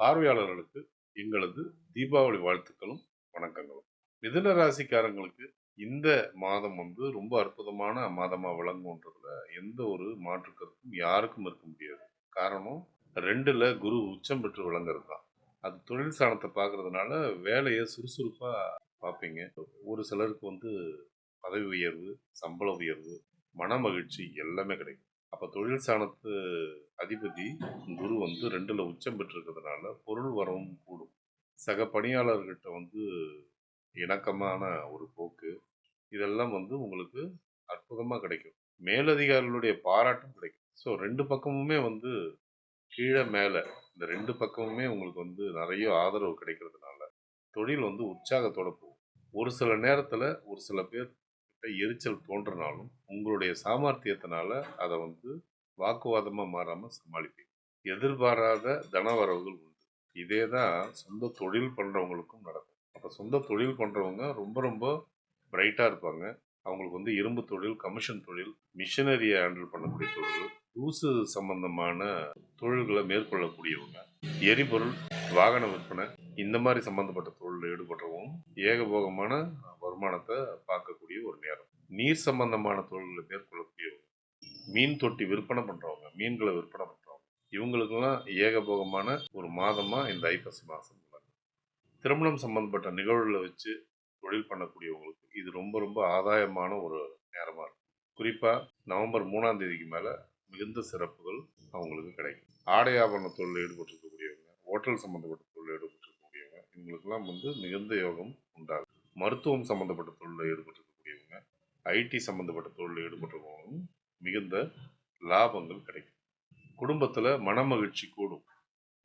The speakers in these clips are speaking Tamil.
பார்வையாளர்களுக்கு எங்களது தீபாவளி வாழ்த்துக்களும் வணக்கங்களும். மிதுன ராசிக்காரங்களுக்கு இந்த மாதம் வந்து ரொம்ப அற்புதமான மாதமாக விளங்குன்றதுல எந்த ஒரு மாற்று கருத்தும் யாருக்கும் இருக்க முடியாது. காரணம் ரெண்டில் குரு உச்சம் பெற்று விளங்குறது தான் அது தொழில் சாணத்தை பார்க்கறதுனால வேலையை சுறுசுறுப்பாக பார்ப்பீங்க ஒரு சிலருக்கு வந்து பதவி உயர்வு சம்பள உயர்வு மன மகிழ்ச்சி எல்லாமே கிடைக்கும். அப்போ தொழில் சாணத்து அதிபதி குரு வந்து ரெண்டில் உச்சம் பெற்றிருக்கிறதுனால பொருள் வரவும் கூடும். சக பணியாளர்கிட்ட வந்து இணக்கமான ஒரு போக்கு. இதெல்லாம் வந்து உங்களுக்கு அற்புதமாக கிடைக்கும். மேலதிகாரிகளுடைய பாராட்டும் கிடைக்கும். ஸோ ரெண்டு பக்கமுமே வந்து கீழே மேலே இந்த ரெண்டு பக்கமுமே உங்களுக்கு வந்து நிறைய ஆதரவு கிடைக்கிறதுனால தொழில் வந்து உற்சாகத்தோட போகும். ஒரு சில நேரத்தில் ஒரு சில பேர் எரிச்சல் தோன்றினாலும் உங்களுடைய சாமர்த்தியத்தினால அதை வந்து வாக்குவாதமாக மாறாமல் சமாளிப்பீங்க. எதிர்பாராத தனவரவுகள் உண்டு. இதே தான் சொந்த தொழில் பண்ணுறவங்களுக்கும் நடக்கும். அப்போ சொந்த தொழில் பண்ணுறவங்க ரொம்ப ரொம்ப பிரைட்டாக இருப்பாங்க. அவங்களுக்கு வந்து இரும்பு தொழில் கமிஷன் தொழில் மிஷினரியை ஹேண்டில் பண்ணக்கூடிய தொழில் தூசு சம்பந்தமான தொழில்களை மேற்கொள்ளக்கூடியவங்க எரிபொருள் வாகன விற்பனை இந்த மாதிரி சம்பந்தப்பட்ட தொழிலில் ஈடுபடுறவங்க ஏகபோகமான வருமானத்தை பார்க்கக்கூடிய ஒரு நேரம். நீர் சம்பந்தமான தொழில்களை மேற்கொள்ளக்கூடியவங்க மீன் தொட்டி விற்பனை பண்ணுறவங்க மீன்களை விற்பனை பண்ணுறவங்க இவங்களுக்கெல்லாம் ஏகபோகமான ஒரு மாதமாக இந்த ஐப்பசி மாதம் திருமணம் சம்பந்தப்பட்ட நிகழ்வுகளை வச்சு தொழில் பண்ணக்கூடியவங்களுக்கு இது ரொம்ப ரொம்ப ஆதாயமான ஒரு நேரமாக இருக்கும் குறிப்பாக நவம்பர் மூணாம் தேதிக்கு மேலே மிகுந்த சிறப்புகள் அவங்களுக்கு கிடைக்கும். ஆடை ஆபரண தொழில் ஈடுபட்டிருக்கக்கூடியவங்க ஹோட்டல் சம்மந்தப்பட்ட தொழில் ஈடுபட்டிருக்கக்கூடியவங்க இவங்களுக்கெல்லாம் வந்து மிகுந்த யோகம் உண்டாகும். மருத்துவம் சம்மந்தப்பட்ட தொழிலில் ஈடுபட்டிருக்கக்கூடியவங்க ஐடி சம்மந்தப்பட்ட தொழிலில் ஈடுபட்டிருக்கவங்களும் மிகுந்த லாபங்கள் கிடைக்கும். குடும்பத்தில் மனமகிழ்ச்சி கூடும்.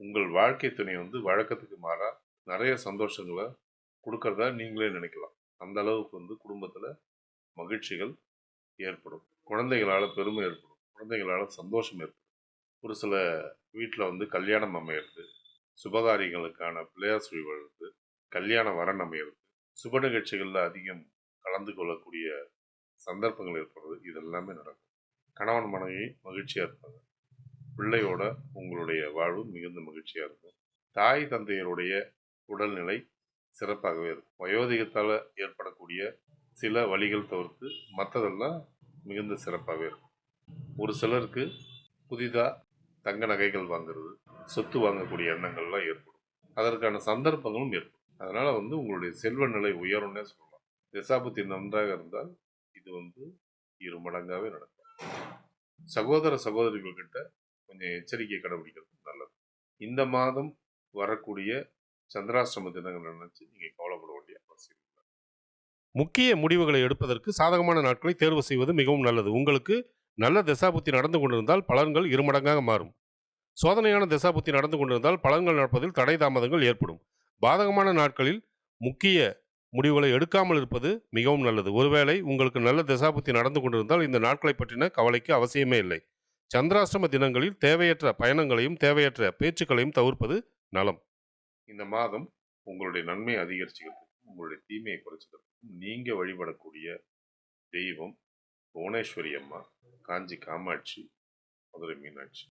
உங்கள் வாழ்க்கை துணை வந்து வழக்கத்துக்கு மாறா நிறைய சந்தோஷங்களை கொடுக்கறதா நீங்களே நினைக்கலாம். அந்த அளவுக்கு வந்து குடும்பத்தில் மகிழ்ச்சிகள் ஏற்படும். குழந்தைகளால் பெருமை ஏற்படும். குழந்தைகளால் சந்தோஷம் ஏற்படும். ஒரு சில வீட்டில் வந்து கல்யாணம் அமையிறது சுபகாரியங்களுக்கான பிள்ளையார் சுழி வளருது கல்யாண வரன் அமையிறது சுப நிகழ்ச்சிகளில் அதிகம் கலந்து கொள்ளக்கூடிய சந்தர்ப்பங்கள் ஏற்படுறது. இதெல்லாமே நடக்கும். கணவன் மனைவி மகிழ்ச்சியாக இருப்பாங்க. பிள்ளையோட உங்களுடைய வாழ்வு மிகுந்த மகிழ்ச்சியாக இருக்கும். தாய் தந்தையருடைய உடல்நிலை சிறப்பாகவே இருக்கும். வயோதிகத்தால் ஏற்படக்கூடிய சில வழிகள் தவிர்த்து மற்றதெல்லாம் மிகுந்த சிறப்பாகவே இருக்கும். ஒரு சிலருக்கு புதிதாக தங்க நகைகள் வாங்குறது சொத்து வாங்கக்கூடிய எண்ணங்கள்லாம் ஏற்படும். அதற்கான சந்தர்ப்பங்களும் ஏற்படும். அதனால் வந்து உங்களுடைய செல்வ நிலை உயரும்னே சொல்லலாம். திசாபுத்தி நன்றாக இருந்தால் இது வந்து இரு மடங்காகவே நடக்கும். சகோதர சகோதரிகள்கிட்ட கொஞ்சம் எச்சரிக்கை கடைபிடிக்கிறது நல்லது. இந்த மாதம் வரக்கூடிய சந்திராசிரம தினங்கள் நினைச்சு நீங்கள் கவலைப்பட வேண்டிய அவசியம் இல்லை. முக்கிய முடிவுகளை எடுப்பதற்கு சாதகமான நாட்களை தேர்வு செய்வது மிகவும் நல்லது. உங்களுக்கு நல்ல திசாபுத்தி நடந்து கொண்டிருந்தால் பலன்கள் இருமடங்காக மாறும். சோதனையான திசாபுத்தி நடந்து கொண்டிருந்தால் பலன்கள் நடப்பதில் தடை தாமதங்கள் ஏற்படும். பாதகமான நாட்களில் முக்கிய முடிவுகளை எடுக்காமல் இருப்பது மிகவும் நல்லது. ஒருவேளை உங்களுக்கு நல்ல தசாபுத்தி நடந்து கொண்டிருந்தால் இந்த நாட்களை பற்றின கவலைக்கு அவசியமே இல்லை. சந்திராஷ்டம தினங்களில் தேவையற்ற பயணங்களையும் தேவையற்ற பேச்சுக்களையும் தவிர்ப்பது நலம். இந்த மாதம் உங்களுடைய நன்மையை அதிகரிச்சுக்கிறதுக்கும் உங்களுடைய தீமையை குறைச்சிக்கிறதுக்கும் நீங்க வழிபடக்கூடிய தெய்வம் புவனேஸ்வரி அம்மா காஞ்சி காமாட்சி மதுரை மீனாட்சி.